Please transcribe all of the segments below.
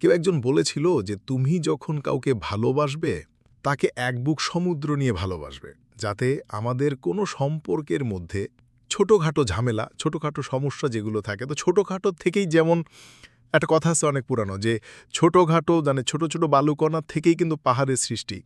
কেউ একজন বলেছিল যে তুমি যখন কাউকে ভালোবাসবে, তাকে এক বুক সমুদ্র নিয়ে ভালোবাসবে, যাতে আমাদের কোনো সম্পর্কের মধ্যে ছোটোখাটো ঝামেলা, ছোটোখাটো সমস্যা যেগুলো থাকে, তো ছোটোখাটো থেকেই যেমন একটা কথা আছে অনেক পুরানো যে ছোটোখাটো মানে ছোট ছোট বালুকণার থেকেই কিন্তু পাহাড়ের সৃষ্টি।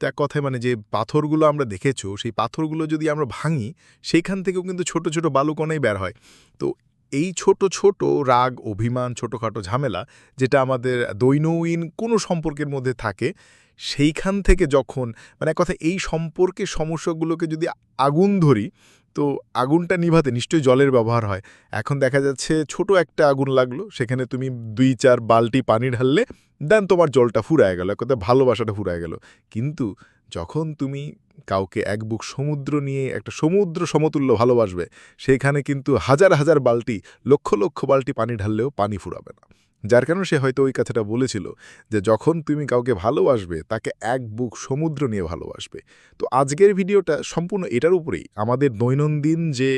তো এক কথায় মানে যে পাথরগুলো আমরা দেখেছ, সেই পাথরগুলো যদি আমরা ভাঙি, সেইখান থেকেও কিন্তু ছোট ছোট বালুকণাই বের হয়। তো এই ছোট ছোট রাগ, অভিমান, ছোটোখাটো ঝামেলা যেটা আমাদের দৈনন্দিন কোনো সম্পর্কের মধ্যে থাকে, সেইখান থেকে যখন মানে এক কথা এই সম্পর্কের সমস্যাগুলোকে যদি আগুন ধরি, তো আগুনটা নিভাতে নিশ্চয়ই জলের ব্যবহার হয়। এখন দেখা যাচ্ছে ছোট একটা আগুন লাগল, সেখানে তুমি দুই চার বালতি পানি ঢাললে, দেন তোমার জলটা ফুরায় গেল, এক কথায় ভালোবাসাটা ফুরায় গেল। কিন্তু যখন তুমি কাউকে এক বুক সমুদ্র নিয়ে একটা সমুদ্র সমতুল্য ভালোবাসবে, সেখানে কিন্তু হাজার হাজার বালতি, লক্ষ লক্ষ বালতি পানি ঢাললেও পানি ফুরাবে না। যার কারণে সে হয়তো ওই কথাটা বলেছিল যে, যখন তুমি কাউকে ভালোবাসবে, তাকে এক বুক সমুদ্র নিয়ে ভালোবাসবে। তো আজকের ভিডিওটা সম্পূর্ণ এটার উপরেই। আমাদের দৈনন্দিন যে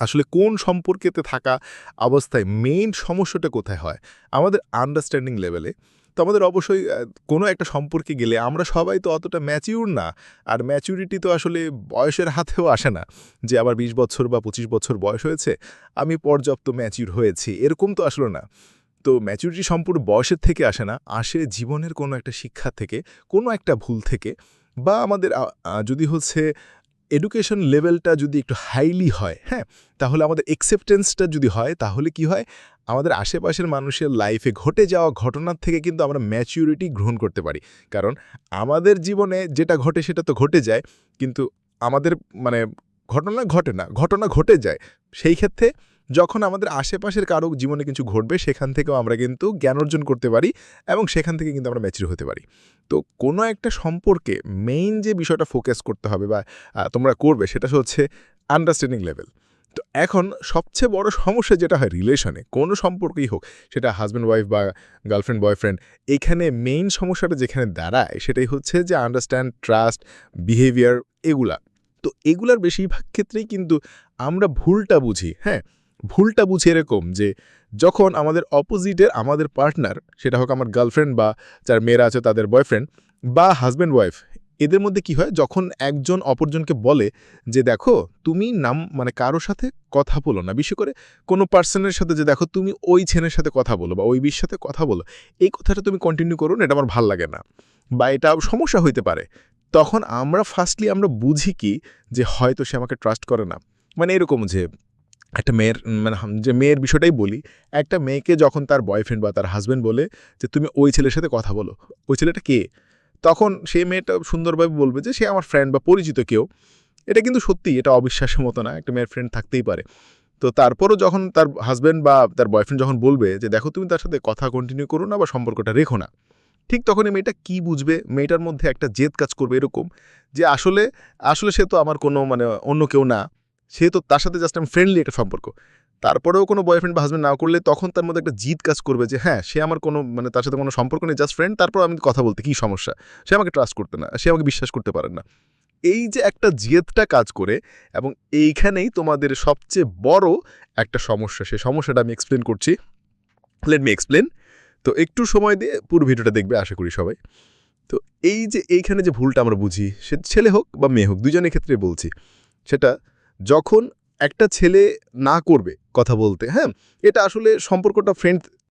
আসলে কোন সম্পর্কেতে থাকা অবস্থায় মেইন সমস্যাটা কোথায় হয়, আমাদের আন্ডারস্ট্যান্ডিং লেভেলে তো আমাদের অবশ্যই কোনো একটা সম্পর্কে গেলে আমরা সবাই তো অতটা ম্যাচিউর না। আর ম্যাচুরিটি তো আসলে বয়সের হাতেও আসে না। যে আবার ২০ বছর বা ২৫ বছর বয়স হয়েছে, আমি পর্যাপ্ত ম্যাচিউর হয়েছি, এরকম তো আসলে না। তো ম্যাচুরিটি সম্পূর্ণ বয়সের থেকে আসে না, আসে জীবনের কোনো একটা শিক্ষা থেকে, কোনো একটা ভুল থেকে। বা আমাদের যদি হচ্ছে এডুকেশন লেভেলটা যদি একটু হাইলি হয় হ্যাঁ তাহলে আমাদের এক্সেপ্টেন্সটা যদি হয়, তাহলে কি হয়? আমাদের আশেপাশের মানুষের লাইফে ঘটে যাওয়া ঘটনার থেকে কিন্তু আমরা ম্যাচিউরিটি গ্রহণ করতে পারি। কারণ আমাদের জীবনে যেটা ঘটে সেটা তো ঘটে যায়, কিন্তু আমাদের মানে ঘটনা ঘটে না, ঘটনা ঘটে যায়। সেই ক্ষেত্রে যখন আমাদের আশেপাশের কারও জীবনে কিছু ঘটবে, সেখান থেকেও আমরা কিন্তু জ্ঞান অর্জন করতে পারি এবং সেখান থেকে কিন্তু আমরা ম্যাচিউর হতে পারি। তো কোনো একটা সম্পর্কে মেইন যে বিষয়টা ফোকাস করতে হবে বা তোমরা করবে, সেটা হচ্ছে আন্ডারস্ট্যান্ডিং লেভেল তো এখন সবচেয়ে বড় সমস্যা যেটা হয় রিলেশনে কোনো সম্পর্কই হোক, সেটা হাজব্যান্ড ওয়াইফ বা গার্লফ্রেন্ড বয়ফ্রেন্ড এখানে মেইন সমস্যাটা যেখানে দাঁড়ায়, সেটাই হচ্ছে যে আন্ডারস্ট্যান্ড ট্রাস্ট বিহেভিয়ার এগুলা। তো এগুলার বেশিরভাগ ক্ষেত্রেই কিন্তু আমরা ভুলটা বুঝি হ্যাঁ? ভুলটা বুঝি এরকম যে যখন আমাদের অপোজিটের আমাদের পার্টনার সেটা হোক আমার গার্লফ্রেন্ড বা যার মেয়েরা আছে তাদের বয়ফ্রেন্ড বা হাজব্যান্ড ওয়াইফ এদের মধ্যে কি হয়? যখন একজন অপরজনকে বলে যে দেখো, তুমি নাম মানে কারোর সাথে কথা বলো না বিশেষ করে কোনো পার্সনের সাথে যে দেখো, তুমি ওই ছেলের সাথে কথা বলো বা ওই বিয়ের সাথে কথা বলো, এই কথাটা তুমি কন্টিনিউ করো না, এটা আমার ভালো লাগে না। বা এটা সমস্যা হইতে পারে। তখন আমরা ফার্স্টলি আমরা বুঝি কি? যে হয়তো সে আমাকে ট্রাস্ট করে না। মানে এরকম যে একটা মেয়ের মানে যে মেয়ের বিষয়টাই বলি, একটা মেয়েকে যখন তার বয়ফ্রেন্ড বা তার হাজব্যান্ড বলে যে, তুমি ওই ছেলের সাথে কথা বলো। ওই ছেলেটা কে? তখন সেই মেয়েটা সুন্দরভাবে বলবে যে, সে আমার ফ্রেন্ড বা পরিচিত কেউ। এটা কিন্তু সত্যি, এটা অবিশ্বাসের মতো না, একটা মেয়ের ফ্রেন্ড থাকতেই পারে। তো তারপরও যখন তার হাজব্যান্ড বা তার বয়ফ্রেন্ড যখন বলবে যে, দেখো, তুমি তার সাথে কথা কন্টিনিউ করো না বা সম্পর্কটা রেখো না। ঠিক তখনই মেয়েটা কি বুঝবে? মেয়েটার মধ্যে একটা জেদ কাজ করবে এরকম যে, আসলে আসলে সে তো আমার কোনো মানে অন্য কেউ না। সে তো তার সাথে জাস্ট আমি ফ্রেন্ডলি একটা সম্পর্ক। তারপরেও কোনো বয়ফ্রেন্ড বা হাজব্যান্ড না করলে তখন তার মধ্যে একটা জিদ কাজ করবে যে হ্যাঁ সে আমার কোনো মানে তার সাথে কোনো সম্পর্ক নেই জাস্ট ফ্রেন্ড তারপর আমি কথা বলতে, কী সমস্যা? সে আমাকে ট্রাস্ট করতে না, সে আমাকে বিশ্বাস করতে পারে না। এই যে একটা জেদটা কাজ করে এবং এইখানেই তোমাদের সবচেয়ে বড় একটা সমস্যা সে সমস্যাটা আমি এক্সপ্লেন করছি। লেট মি এক্সপ্লেন তো একটু সময় দিয়ে পুরো ভিডিওটা দেখবে, আশা করি সবাই। তো এই যে এইখানে যে ভুলটা আমরা বুঝি, সে ছেলে হোক বা মেয়ে হোক, দুজনের ক্ষেত্রে বলছি, সেটা যখন একটা ছেলে না করবে কথা বলতে হ্যাঁ? এটা আসলে সম্পর্কটা ফ্রেন্ড